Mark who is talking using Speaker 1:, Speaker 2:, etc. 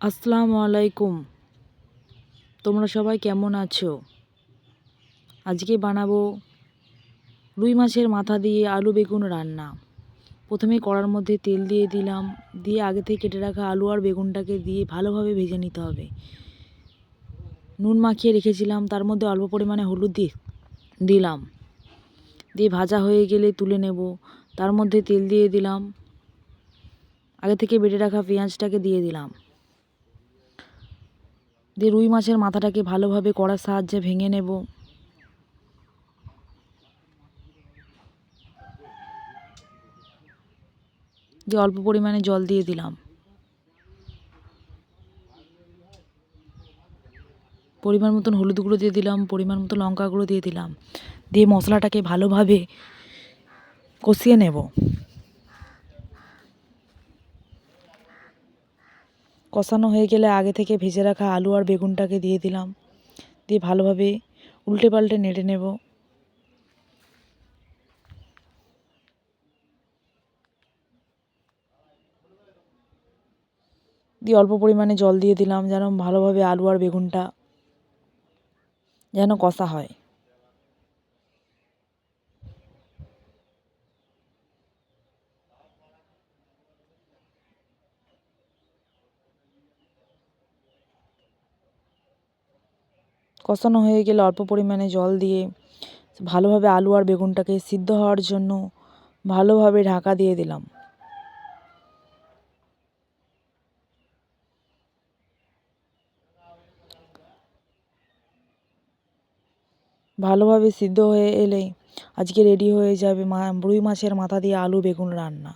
Speaker 1: আসসালামু আলাইকুম। তোমরা সবাই কেমন আছো? আজকে বানাবো রুই মাছের মাথা দিয়ে আলু বেগুন রান্না। প্রথমে কড়ার মধ্যে তেল দিয়ে দিলাম, দিয়ে আগে থেকে কেটে রাখা আলু আর বেগুনটাকে দিয়ে ভালোভাবে ভেজে নিতে হবে। নুন মাখিয়ে রেখেছিলাম, তার মধ্যে অল্প পরিমাণে হলুদ দিয়ে দিলাম। দিয়ে ভাজা হয়ে গেলে তুলে নেব। তার মধ্যে তেল দিয়ে দিলাম। আগে থেকে বেটে রাখা পেঁয়াজটাকে দিয়ে দিলাম। দিয়ে রুই মাছের মাথাটাকে ভালোভাবে কড়ার সাহায্যে ভেঙে নেব। দিয়ে অল্প পরিমাণে জল দিয়ে দিলাম। পরিমাণ মতন হলুদ গুঁড়ো দিয়ে দিলাম, পরিমাণ মতো লঙ্কা গুঁড়ো দিয়ে দিলাম। দিয়ে মশলাটাকে ভালোভাবে কষিয়ে নেব। কষানো হয়ে গেলে আগে থেকে ভেজে রাখা আলু আর বেগুনটাকে দিয়ে দিলাম। দিয়ে ভালোভাবে উল্টে পাল্টে নেড়ে নেব। দিয়ে অল্প পরিমাণে জল দিয়ে দিলাম যেন ভালোভাবে আলু আর বেগুনটা যেন কষা হয়। কষানো হয়ে গেলে অল্প পরিমাণে জল দিয়ে ভালোভাবে আলু আর বেগুনটাকে সিদ্ধ হওয়ার জন্য ভালোভাবে ঢাকা দিয়ে দিলাম। ভালোভাবে সিদ্ধ হয়ে এলে আজকে রেডি হয়ে যাবে রুই মাছের মাথা দিয়ে আলু বেগুন রান্না।